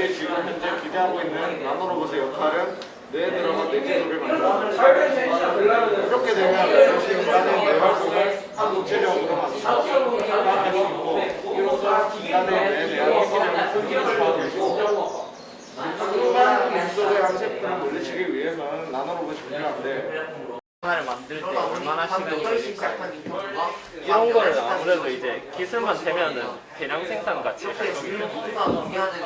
지금 현재 기대하고 있는 나노로봇의 역할은 뇌 들어간 내 기술을 만들어 이렇게 되면 이것이 인간의 뇌 활동을 구체적으로 만들어 파악할 수 있고 이로써 인간의 뇌에 대한 핵기능을 극대화될 수 있습니다. 인간 기술의 한 제품을 물리치기 위해서는 나노로봇이 필요한데 하나를 만들 때 얼마나 신경이 걸릴까 이런 거를 아무래도 이제 기술만 되면은 대량 생산 같이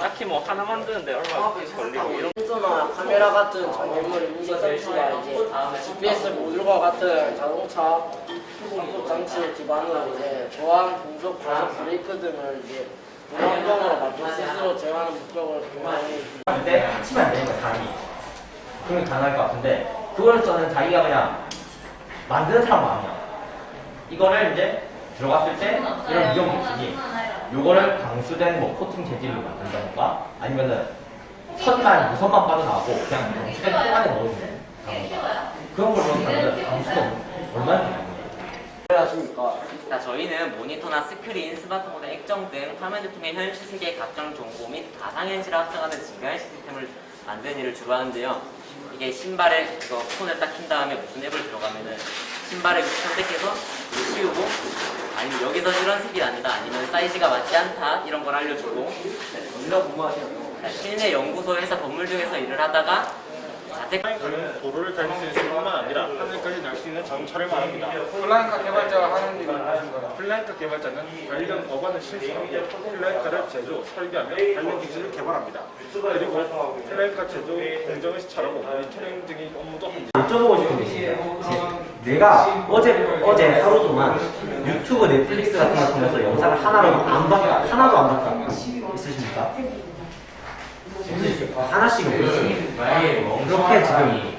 딱히 뭐 하나 만드는데 얼마 걸리고 이런 센서나 카메라 같은 장애물 인식 장치가 이제 GPS 모듈과 같은 자동차 공속 장치를 기반으로 이제 보안, 분석, 과속, 브레이크 등을 이제 무한정으로 만들 스스로 제어하는 목적을 분명히 근데 치면 안 되는 거야 자기 그러면 가능할 것 같은데 그걸로서는 자기가 그냥 만드는 사람 마음이야 이거를 이제 들어갔을 때 이런 위험이 있으니 요거를 방수된 뭐 코팅 재질로 만든다던가 아니면은 선만 무선만 빠져나가고 그냥 방수된 통 안에 넣어주는 그런 걸로 하면 방수가 얼마나 되는 거예요? 그래가지고 자, 저희는 모니터나 스크린, 스마트폰의 액정 등 화면을 통해 현실 세계의 각종 정보 및 가상현실을 합성하는 증강 시스템을 만드는 일을 주로 하는데요. 이게 신발에 이거 폰을 딱 킨 다음에 무슨 앱을 들어가면은 신발을 선택해서 이거 씌우고 아니면 여기서 이런 색이 난다 아니면 사이즈가 맞지 않다 이런 걸 알려주고 우리가 공부하시는 자, 실내 연구소에서 건물 중에서 일을 하다가 자택 도로를 달수 있을 뿐만 아니라 하늘까지 날 수 있는 자동차를 말합니다. 플라잉카 개발자가 하는 일은 무슨 거야? 플라이카 개발자는 관련 법안을 실시하고 플라이카를 제조, 설계하며 관련 기술을 개발합니다. 그리고 플라이카 제조 공정을 시찰하고 모니터링 등의 업무도 합니다. 여쭤보고 싶은 게 있어요. 내가 어제 어제 하루 동안 유튜브, 넷플릭스 같은 거 통해서 영상을 하나로 안 봤, 하나도 안 봤다. 있으십니까? 하나씩은 보시죠. 그렇게 지금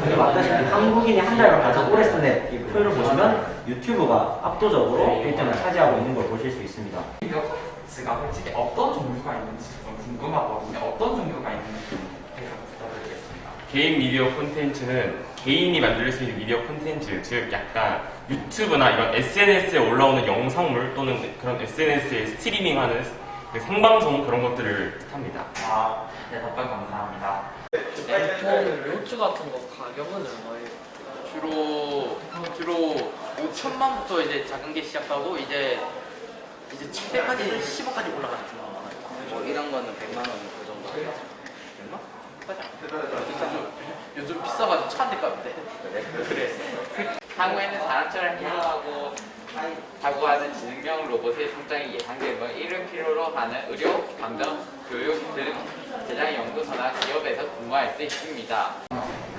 근데 맞다시피 한국인이 한 달간 가장 오래 쓰는 이 표를 보시면 유튜브가 압도적으로 1등을 차지하고 있는 걸 보실 수 있습니다. 제가 솔직히 어떤 종류가 있는지 좀 궁금하거든요. 어떤 종류가 있는지 부탁드리겠습니다. 개인 미디어 콘텐츠는 개인이 만들 수 있는 미디어 콘텐츠, 즉 약간 유튜브나 이런 SNS에 올라오는 영상물 또는 그런 SNS에 스트리밍하는 그 생방송 그런 것들을 뜻합니다. 아, 네, 답변 감사합니다. 보통 요트 같은 거 가격은 얼마예요? 주로 주로 5천만부터 이제 작은 게 시작하고 이제 이제 700까지 10억까지 올라가는 경우가 많아요. 뭐 이런 거는 100만 원 그 정도. 100만? 비싸지 않아? 비싸죠. 요즘 비싸가지고 차 한 대 값인데. 그래. 향후에는 사람처럼 행동하고 하고 하는 지능형 로봇의 성장이 예상되면 이를 필요로 하는 의료, 감정, 교육 등 제작 연구소나 기업에서 근무할 수 있습니다.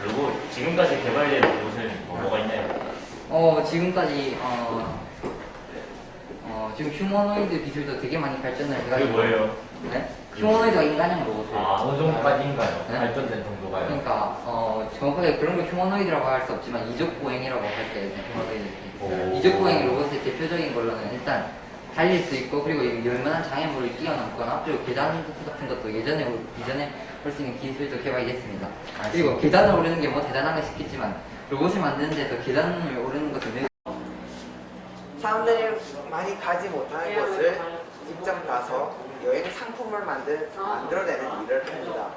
그리고 지금까지 개발된 로봇은 뭐, 뭐가 있나요? 어, 지금까지, 어, 어, 지금 휴머노이드 기술도 되게 많이 발전을 그게 해가지고. 뭐예요? 네? 휴머노이드가 인간형 로봇을. 아, 어느 정도까지인가요? 네? 발전된 정도가요? 그러니까, 어, 정확하게 그런 걸 휴머노이드라고 할 수 없지만, 이족 보행이라고 할 때, 휴머노이드. 오. 이족 보행 로봇의 대표적인 걸로는 일단, 달릴 수 있고, 그리고 이 열만한 장애물을 뛰어넘거나, 그리고 계단 같은 것도 예전에, 올- 이전에 할 수 있는 기술도 개발이 됐습니다. 그리고 계단을 오르는 게 뭐 대단한 거 싶겠지만, 로봇을 만드는 데서 계단을 오르는 것은 매우 사람들이 많이 가지 못하는 곳을 직접 가서 여행 상품을 만들, 만들어내는 일을 합니다.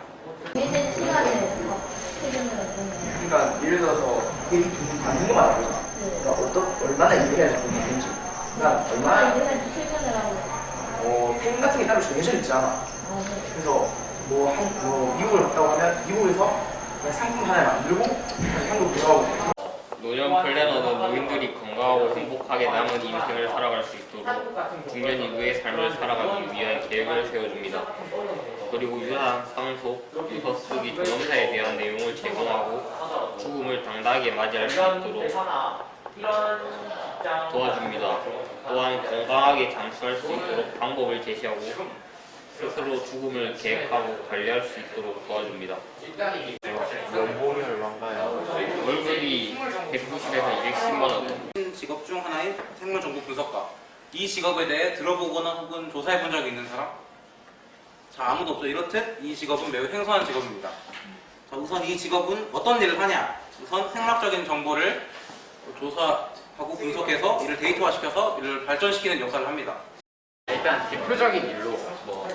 그러니까 예를 들어서 이돈 받는 거 말고 그러니까 어떤 얼마나 일을 해야 되는지 그러니까 얼마나 어, 펜 같은 게 따로 정해져 있지 않아 그래서 뭐, 한, 뭐 미국을 갔다고 하면 미국에서 그냥 상품 하나 만들고 다시 한국 돌아오고. 노년 플래너는 노인들이 건강하고 행복하게 남은 인생을 살아갈 수 있도록 중년 이후의 삶을 살아가기 위한 계획을 세워줍니다. 그리고 유사한 상속, 유서 쓰기 존엄사에 대한 내용을 제공하고 죽음을 당당하게 맞이할 수 있도록 도와줍니다. 또한 건강하게 잠수할 수 있도록 방법을 제시하고 스스로 죽음을 계획하고 관리할 수 있도록 도와줍니다. 연봉이 얼마인가요? 월급이 190에서 210만 원. 직업 중 하나인 생물 정보 분석가. 이 직업에 대해 들어보거나 혹은 조사해 본 적이 있는 사람? 자, 아무도 없죠. 이렇듯 이 직업은 매우 생소한 직업입니다. 자, 우선 이 직업은 어떤 일을 하냐? 우선 생물학적인 정보를 조사하고 분석해서 이를 데이터화시켜서 이를 발전시키는 역할을 합니다. 일단 대표적인 일로 뭐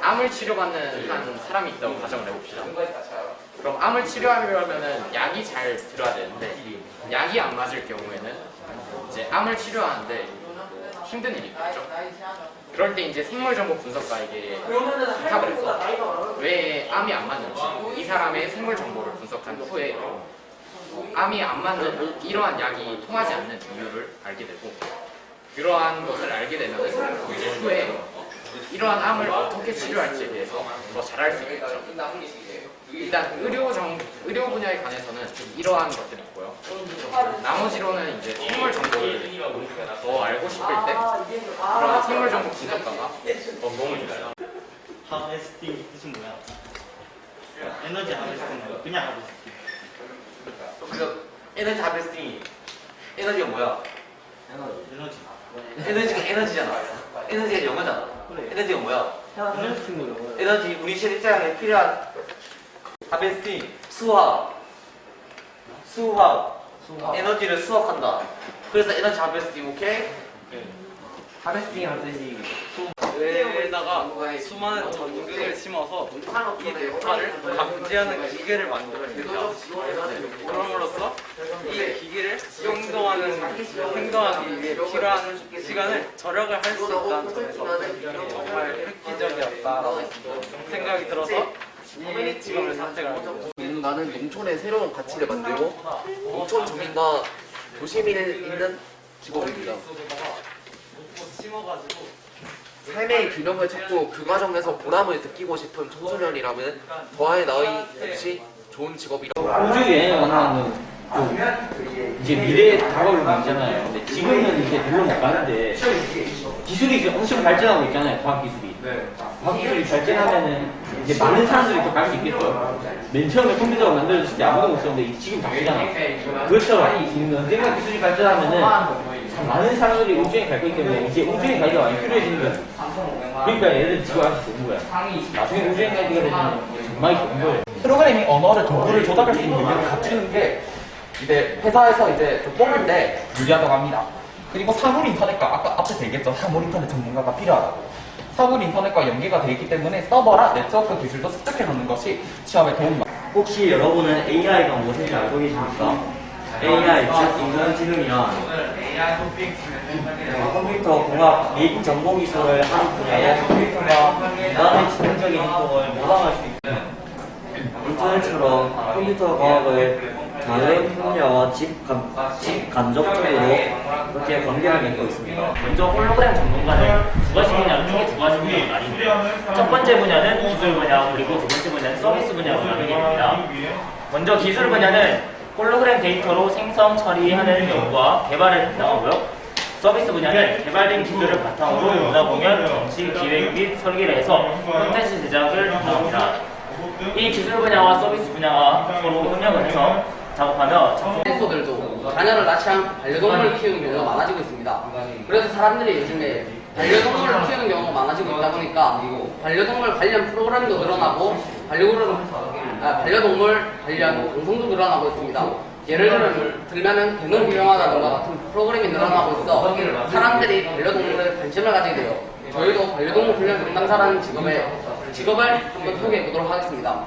암을 치료받는 한 사람이 있다고 가정을 해봅시다. 그럼 암을 치료하려면은 약이 잘 들어야 되는데 약이 안 맞을 경우에는 이제 암을 치료하는데 힘든 일이 있겠죠. 그럴 때 이제 생물 정보 분석가에게 부탁을 해서 왜 암이 안 맞는지 이 사람의 생물 정보를 분석한 후에 암이 안 맞는 이러한 약이 통하지 않는 이유를 알게 되고 그러한 것을 알게 되면 이제 후에 이러한 암을 어떻게 치료할지에 대해서 더 잘할 수 있겠죠. 일단 의료 정 의료 분야에 관해서는 이러한 것들이 있고요. 나머지로는 이제 생물 정보를 더 알고 싶을 때 그런 생물 정보 분석가가 더 도움을 줘요. 하베스팅 뜻이 뭐야? 에너지 하베스팅은 그냥 하베스팅. 그 에너지 하베스팅이 에너지가 뭐야? 에너지. 에너지가 에너지잖아. 에너지가 영어잖아. 에너지가 뭐야? 에너지 우리 실생활에 필요한 하베스팅 수학. 수학. 에너지를 수학한다. 그래서 에너지 하베스팅 오케이? 하베스팅 할 뜻이 뇌에다가 수많은 전극을 심어서 이 뇌파를 감지하는 기계를 만들어냅니다. 네. 그럼으로써 이 기계를 행동하는 행동하기 위해 필요한 시간을 절약을 할 수 있다는 점에서 정말 획기적이었다라고 생각이 들어서 이 직업을 선택을. 음, 나는 농촌의 새로운 가치를 만들고 농촌 주민과 도시민을 잇는 직업입니다. 삶의 균형을 찾고 그 과정에서 보람을 느끼고 싶은 청소년이라면 더할 나위 없이 좋은 직업이라고 우주에 원하는 그 이제 미래에 다가올 문제잖아요. 근데 지금은 이제 별로 못 가는데 기술이 이제 엄청 발전하고 있잖아요. 과학 기술이. 과학 기술이 발전하면은 이제 많은 사람들이 더 갈 수 있겠죠. 맨 처음에 컴퓨터가 만들어졌을 때 아무도 못 썼는데 지금 다 쓰잖아요. 그것처럼 언젠가 기술이 발전하면은 참 많은 사람들이 우주에 갈 거기 때문에 이제 우주에 가기가 많이 필요해지는 거예요. 그러니까 얘들 지금 아주 좋은 거야. 나중에 우주에 가기가 되면 정말 좋은 거예요. 프로그래밍 언어를 도구를 조작할 수 있는 능력을 갖추는 게 이제 회사에서 이제 좀 뽑는데 유리하다고 합니다. 그리고 사물 인터넷과 아까 앞에서 얘기했죠. 사물 인터넷 전문가가 필요하다고. 사물 인터넷과 연계가 되어 있기 때문에 서버라 네트워크 기술도 습득해 놓는 것이 취업에 도움이 많이 혹시 여러분은 AI가 무엇인지 알고 계십니까? AI, 즉 인공지능이란 컴퓨터 공학 및 정보 기술을 하는 분야로 컴퓨터가 인간의 지능적인 행동을 모방할 수 있는 인터넷처럼 컴퓨터 과학을 다른 분야와 직간, 직간접적으로 그렇게 관계를 맺고 있습니다. 먼저 홀로그램 전문가는 두 가지 분야, 크게 두 가지 분야로 나뉩니다. 첫 번째 분야는 기술 분야, 그리고 두 번째 분야는 서비스 분야로 나뉘게 됩니다. 먼저 기술 분야는 홀로그램 데이터로 생성 처리하는 연구와 개발을 담당하고요. 서비스 분야는 개발된 기술을 바탕으로 문화 공연, 정치, 기획 및 설계를 해서 콘텐츠 제작을 담당합니다. 이 기술 분야와 서비스 분야가 서로 협력을 해서 작업하며 댄서들도 자녀를 낳지않 반려동물을 키우는 경우가 많아지고 있습니다. 그래서 사람들이 요즘에 반려동물을 키우는 경우가 많아지고 있다 보니까 반려동물 관련 프로그램도 늘어나고 반려동물, 아, 반려동물 관련 방송도 늘어나고 있습니다. 예를 들면, 들면은 개능 유형하다든가 같은 프로그램이 늘어나고 있어 사람들이 반려동물에 관심을 가지게 돼요. 저희도 반려동물 훈련 담당사라는 직업에 직업을 한번 소개해 보도록 하겠습니다.